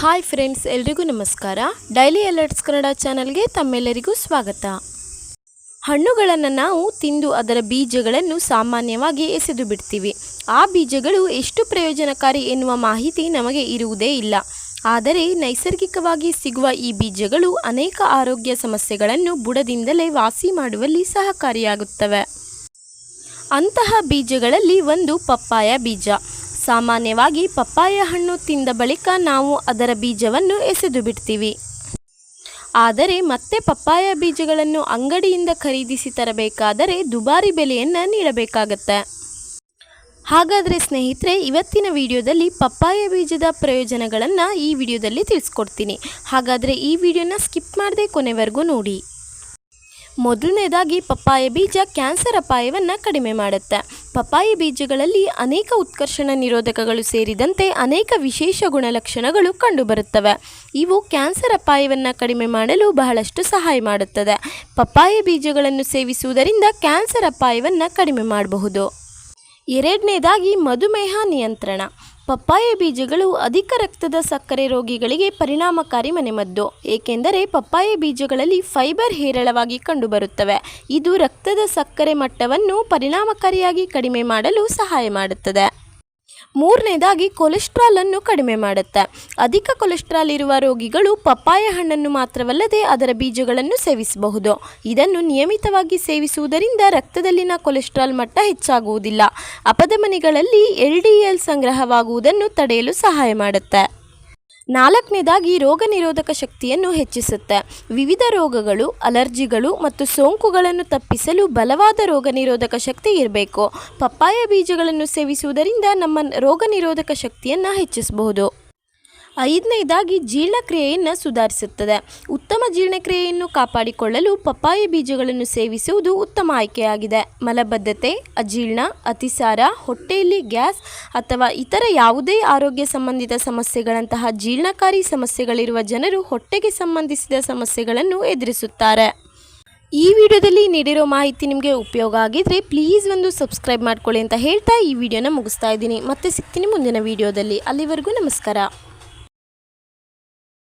Hi friends, ಎಲ್ರಿಗೂ ನಮಸ್ಕಾರ. Daily alerts Kannada ಚಾನಲ್ಗೆ ತಮ್ಮೆಲ್ಲರಿಗೂ ಸ್ವಾಗತ. ಹಣ್ಣುಗಳನ್ನು ನಾವು ತಿಂದು ಅದರ ಬೀಜಗಳನ್ನು ಸಾಮಾನ್ಯವಾಗಿ ಎಸೆದು ಬಿಡ್ತೀವಿ. ಆ ಬೀಜಗಳು ಎಷ್ಟು ಪ್ರಯೋಜನಕಾರಿ ಎನ್ನುವ ಮಾಹಿತಿ ನಮಗೆ ಇರುವುದೇ ಇಲ್ಲ. ಆದರೆ ನೈಸರ್ಗಿಕವಾಗಿ ಸಿಗುವ ಈ ಬೀಜಗಳು ಅನೇಕ ಆರೋಗ್ಯ ಸಮಸ್ಯೆಗಳನ್ನು ಬುಡದಿಂದಲೇ ವಾಸಿ ಮಾಡುವಲ್ಲಿ ಸಹಕಾರಿಯಾಗುತ್ತವೆ. ಅಂತಹ ಬೀಜಗಳಲ್ಲಿ ಒಂದು ಪಪ್ಪಾಯ ಬೀಜ. ಸಾಮಾನ್ಯವಾಗಿ ಪಪ್ಪಾಯ ಹಣ್ಣು ತಿಂದ ಬಳಿಕ ನಾವು ಅದರ ಬೀಜವನ್ನು ಎಸೆದು ಬಿಡ್ತೀವಿ. ಆದರೆ ಮತ್ತೆ ಪಪ್ಪಾಯ ಬೀಜಗಳನ್ನು ಅಂಗಡಿಯಿಂದ ಖರೀದಿಸಿ ತರಬೇಕಾದರೆ ದುಬಾರಿ ಬೆಲೆಯನ್ನು ನೀಡಬೇಕಾಗತ್ತೆ. ಹಾಗಾದರೆ ಸ್ನೇಹಿತರೆ, ಇವತ್ತಿನ ವಿಡಿಯೋದಲ್ಲಿ ಪಪ್ಪಾಯ ಬೀಜದ ಪ್ರಯೋಜನಗಳನ್ನು ಈ ವಿಡಿಯೋದಲ್ಲಿ ತಿಳಿಸ್ಕೊಡ್ತೀನಿ. ಹಾಗಾದರೆ ಈ ವಿಡಿಯೋನ ಸ್ಕಿಪ್ ಮಾಡದೆ ಕೊನೆವರೆಗೂ ನೋಡಿ. ಮೊದಲನೇದಾಗಿ ಪಪ್ಪಾಯ ಬೀಜ ಕ್ಯಾನ್ಸರ್ ಅಪಾಯವನ್ನು ಕಡಿಮೆ ಮಾಡುತ್ತೆ. ಪಪ್ಪಾಯ ಬೀಜಗಳಲ್ಲಿ ಅನೇಕ ಉತ್ಕರ್ಷಣ ನಿರೋಧಕಗಳು ಸೇರಿದಂತೆ ಅನೇಕ ವಿಶೇಷ ಗುಣಲಕ್ಷಣಗಳು ಕಂಡುಬರುತ್ತವೆ. ಇವು ಕ್ಯಾನ್ಸರ್ ಅಪಾಯವನ್ನು ಕಡಿಮೆ ಮಾಡಲು ಬಹಳಷ್ಟು ಸಹಾಯ ಮಾಡುತ್ತದೆ. ಪಪ್ಪಾಯ ಬೀಜಗಳನ್ನು ಸೇವಿಸುವುದರಿಂದ ಕ್ಯಾನ್ಸರ್ ಅಪಾಯವನ್ನು ಕಡಿಮೆ ಮಾಡಬಹುದು. ಎರಡನೇದಾಗಿ ಮಧುಮೇಹ ನಿಯಂತ್ರಣ. ಪಪ್ಪಾಯ ಬೀಜಗಳು ಅಧಿಕ ರಕ್ತದ ಸಕ್ಕರೆ ರೋಗಿಗಳಿಗೆ ಪರಿಣಾಮಕಾರಿ ಮನೆಮದ್ದು. ಏಕೆಂದರೆ ಪಪ್ಪಾಯ ಬೀಜಗಳಲ್ಲಿ ಫೈಬರ್ ಹೇರಳವಾಗಿ ಕಂಡುಬರುತ್ತವೆ. ಇದು ರಕ್ತದ ಸಕ್ಕರೆ ಮಟ್ಟವನ್ನು ಪರಿಣಾಮಕಾರಿಯಾಗಿ ಕಡಿಮೆ ಮಾಡಲು ಸಹಾಯ ಮಾಡುತ್ತದೆ. ಮೂರನೇದಾಗಿ ಕೊಲೆಸ್ಟ್ರಾಲ್ ಅನ್ನು ಕಡಿಮೆ ಮಾಡುತ್ತೆ. ಅಧಿಕ ಕೊಲೆಸ್ಟ್ರಾಲ್ ಇರುವ ರೋಗಿಗಳು ಪಪ್ಪಾಯ ಹಣ್ಣನ್ನು ಮಾತ್ರವಲ್ಲದೆ ಅದರ ಬೀಜಗಳನ್ನು ಸೇವಿಸಬಹುದು. ಇದನ್ನು ನಿಯಮಿತವಾಗಿ ಸೇವಿಸುವುದರಿಂದ ರಕ್ತದಲ್ಲಿನ ಕೊಲೆಸ್ಟ್ರಾಲ್ ಮಟ್ಟ ಹೆಚ್ಚಾಗುವುದಿಲ್ಲ. ಅಪಧಮನಿಗಳಲ್ಲಿ ಎಲ್ ಡಿ ಎಲ್ ಸಂಗ್ರಹವಾಗುವುದನ್ನು ತಡೆಯಲು ಸಹಾಯ ಮಾಡುತ್ತೆ. ನಾಲ್ಕನೇದಾಗಿ ರೋಗ ನಿರೋಧಕ ಶಕ್ತಿಯನ್ನು ಹೆಚ್ಚಿಸುತ್ತೆ. ವಿವಿಧ ರೋಗಗಳು, ಅಲರ್ಜಿಗಳು ಮತ್ತು ಸೋಂಕುಗಳನ್ನು ತಪ್ಪಿಸಲು ಬಲವಾದ ರೋಗ ನಿರೋಧಕ ಶಕ್ತಿ ಇರಬೇಕು. ಪಪ್ಪಾಯ ಬೀಜಗಳನ್ನು ಸೇವಿಸುವುದರಿಂದ ನಮ್ಮ ರೋಗ ನಿರೋಧಕ ಶಕ್ತಿಯನ್ನು ಹೆಚ್ಚಿಸಬಹುದು. ಐದನೇದಾಗಿ ಜೀರ್ಣಕ್ರಿಯೆಯನ್ನು ಸುಧಾರಿಸುತ್ತದೆ. ಉತ್ತಮ ಜೀರ್ಣಕ್ರಿಯೆಯನ್ನು ಕಾಪಾಡಿಕೊಳ್ಳಲು ಪಪ್ಪಾಯ ಬೀಜಗಳನ್ನು ಸೇವಿಸುವುದು ಉತ್ತಮ ಆಯ್ಕೆಯಾಗಿದೆ. ಮಲಬದ್ಧತೆ, ಅಜೀರ್ಣ, ಅತಿಸಾರ, ಹೊಟ್ಟೆಯಲ್ಲಿ ಗ್ಯಾಸ್ ಅಥವಾ ಇತರ ಯಾವುದೇ ಆರೋಗ್ಯ ಸಂಬಂಧಿತ ಸಮಸ್ಯೆಗಳಂತಹ ಜೀರ್ಣಕಾರಿ ಸಮಸ್ಯೆಗಳಿರುವ ಜನರು ಹೊಟ್ಟೆಗೆ ಸಂಬಂಧಿಸಿದ ಸಮಸ್ಯೆಗಳನ್ನು ಎದುರಿಸುತ್ತಾರೆ. ಈ ವಿಡಿಯೋದಲ್ಲಿ ನೀಡಿರೋ ಮಾಹಿತಿ ನಿಮಗೆ ಉಪಯೋಗ ಆಗಿದ್ರೆ ಪ್ಲೀಸ್ ಒಂದು ಸಬ್ಸ್ಕ್ರೈಬ್ ಮಾಡ್ಕೊಳ್ಳಿ ಅಂತ ಹೇಳ್ತಾ ಈ ವಿಡಿಯೋನ ಮುಗಿಸ್ತಾ ಇದ್ದೀನಿ. ಮತ್ತೆ ಸಿಗ್ತೀನಿ ಮುಂದಿನ ವಿಡಿಯೋದಲ್ಲಿ. ಅಲ್ಲಿವರೆಗೂ ನಮಸ್ಕಾರ.